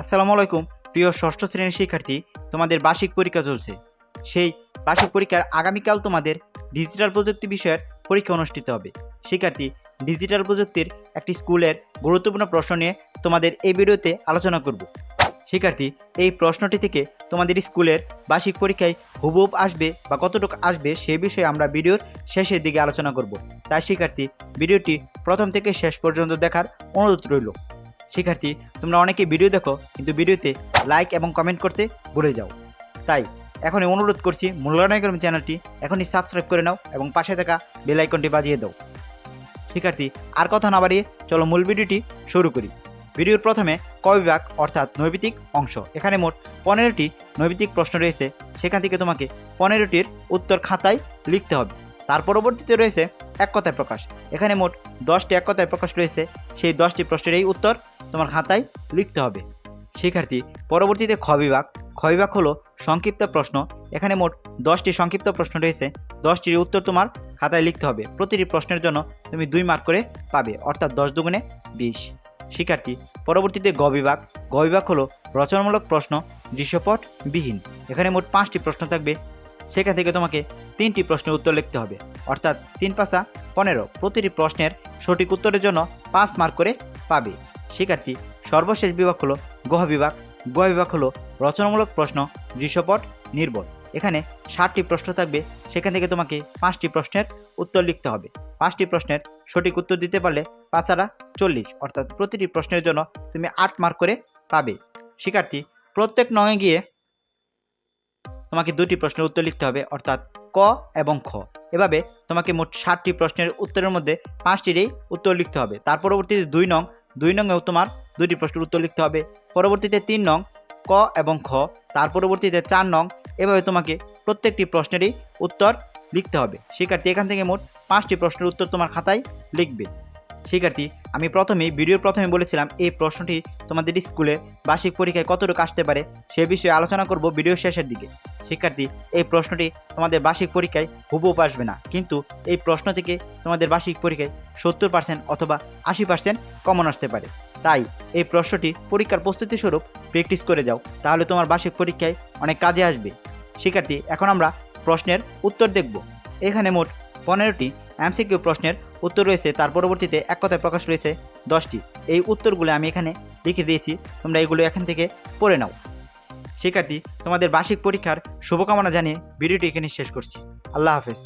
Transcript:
আসসালামু আলাইকুম, প্রিয় ষষ্ঠ শ্রেণির শিক্ষার্থী, তোমাদের বার্ষিক পরীক্ষা চলছে। সেই বার্ষিক পরীক্ষার আগামীকাল তোমাদের ডিজিটাল প্রযুক্তি বিষয়ের পরীক্ষা অনুষ্ঠিত হবে। শিক্ষার্থী, ডিজিটাল প্রযুক্তির একটি স্কুলের গুরুত্বপূর্ণ প্রশ্ন নিয়ে তোমাদের এই ভিডিওতে আলোচনা করব। শিক্ষার্থী, এই প্রশ্নটি থেকে তোমাদের স্কুলের বার্ষিক পরীক্ষায় হুবহুব আসবে বা কতটুকু আসবে সে বিষয়ে আমরা ভিডিওর শেষের দিকে আলোচনা করব। তাই শিক্ষার্থী, ভিডিওটি প্রথম থেকে শেষ পর্যন্ত দেখার অনুরোধ রইল। শিক্ষার্থী, তোমরা অনেকে ভিডিও দেখো, কিন্তু ভিডিওতে লাইক এবং কমেন্ট করতে ভুলে যাও। তাই, এখনই অনুরোধ করছি, মূল্যায়ন করম চ্যানেলটি এখনই সাবস্ক্রাইব করে নাও এবং পাশে থাকা বেল আইকনটি বাজিয়ে দাও। শিক্ষার্থী, আর কথা না বাড়িয়ে চলো মূল ভিডিওটি শুরু করি। ভিডিওর প্রথমে ক বিভাগ, অর্থাৎ নৈবিতিক অংশ। এখানে মোট পনেরোটি নৈবিতিক প্রশ্ন রয়েছে। সেখান থেকে তোমাকে পনেরোটির উত্তর খাতায় লিখতে হবে। তার পরবর্তীতে রয়েছে এক কথায় প্রকাশ। এখানে মোট দশটি এক কথায় প্রকাশ রয়েছে। সেই দশটি প্রশ্নের এই উত্তর তোমার খাতায় লিখতে হবে। শিক্ষার্থী, পরবর্তীতে খ বিভাগ। খ বিভাগ হলো সংক্ষিপ্ত প্রশ্ন। এখানে মোট দশটি সংক্ষিপ্ত প্রশ্ন রয়েছে। দশটির উত্তর তোমার খাতায় লিখতে হবে। প্রতিটি প্রশ্নের জন্য তুমি দুই মার্ক করে পাবে, অর্থাৎ দশ দুগুণে বিশ। শিক্ষার্থী, পরবর্তীতে গ বিভাগ। গ বিভাগ হলো রচনামূলক প্রশ্ন, দৃশ্যপট বিহীন। এখানে মোট পাঁচটি প্রশ্ন থাকবে। সেখান থেকে তোমাকে তিনটি প্রশ্নের উত্তর লিখতে হবে, অর্থাৎ তিন পাশা পনেরো। প্রতিটি প্রশ্নের সঠিক উত্তরের জন্য পাঁচ মার্ক করে পাবে। শিক্ষার্থী, সর্বশেষ বিভাগ হলো গহ বিভাগ। গহ বিভাগ হলো রচনামূলক প্রশ্ন, দৃশ্যপট নির্ভর এখানে ষাটটি প্রশ্ন থাকবে, সেখান থেকে তোমাকে পাঁচটি প্রশ্নের উত্তর লিখতে হবে। পাঁচটি প্রশ্নের সঠিক উত্তর দিতে পারলে পাঁচারা চল্লিশ, অর্থাৎ প্রতিটি প্রশ্নের জন্য তুমি আট মার্ক করে পাবে। শিক্ষার্থী, প্রত্যেক নঙে গিয়ে তোমাকে দুটি প্রশ্নের উত্তর লিখতে হবে, অর্থাৎ ক এবং খ। এভাবে তোমাকে মোট ষাটটি প্রশ্নের উত্তরের মধ্যে পাঁচটিরই উত্তর লিখতে হবে। তার পরবর্তীতে দুই নং দুই নংয়েও তোমার দুইটি প্রশ্নের উত্তর লিখতে হবে। পরবর্তীতে তিন নং ক এবং খ, তার পরবর্তীতে চার নং, এভাবে তোমাকে প্রত্যেকটি প্রশ্নেরই উত্তর লিখতে হবে। শিক্ষার্থী, এখান থেকে মোট পাঁচটি প্রশ্নের উত্তর তোমার খাতায় লিখবে। শিক্ষার্থী, আমি প্রথমেই ভিডিওর প্রথমে বলেছিলাম এই প্রশ্নটি তোমাদের স্কুলে বার্ষিক পরীক্ষায় কতটুকু আসতে পারে সে বিষয়ে আলোচনা করব ভিডিও শেষের দিকে। শিক্ষার্থী, এই প্রশ্নটি তোমাদের বার্ষিক পরীক্ষায় হুবহুব আসবে না, কিন্তু এই প্রশ্ন থেকে তোমাদের বার্ষিক পরীক্ষায় সত্তর পার্সেন্ট অথবা আশি পার্সেন্ট কমন আসতে পারে। তাই এই প্রশ্নটি পরীক্ষার প্রস্তুতি স্বরূপ প্র্যাকটিস করে যাও, তাহলে তোমার বার্ষিক পরীক্ষায় অনেক কাজে আসবে। শিক্ষার্থী, এখন আমরা প্রশ্নের উত্তর দেখব। এখানে মোট পনেরোটি এমসিকিউ প্রশ্নের উত্তর রয়েছে, তার পরবর্তীতে এক কথায় প্রকাশ রয়েছে দশটি। এই উত্তরগুলো আমি এখানে লিখে দিয়েছি, তোমরা এগুলো এখান থেকে পড়ে নাও। শিক্ষার্থী, তোমাদের বার্ষিক পরীক্ষার শুভকামনা জানিয়ে ভিডিওটি এখানে শেষ করছি। আল্লাহ হাফেজ।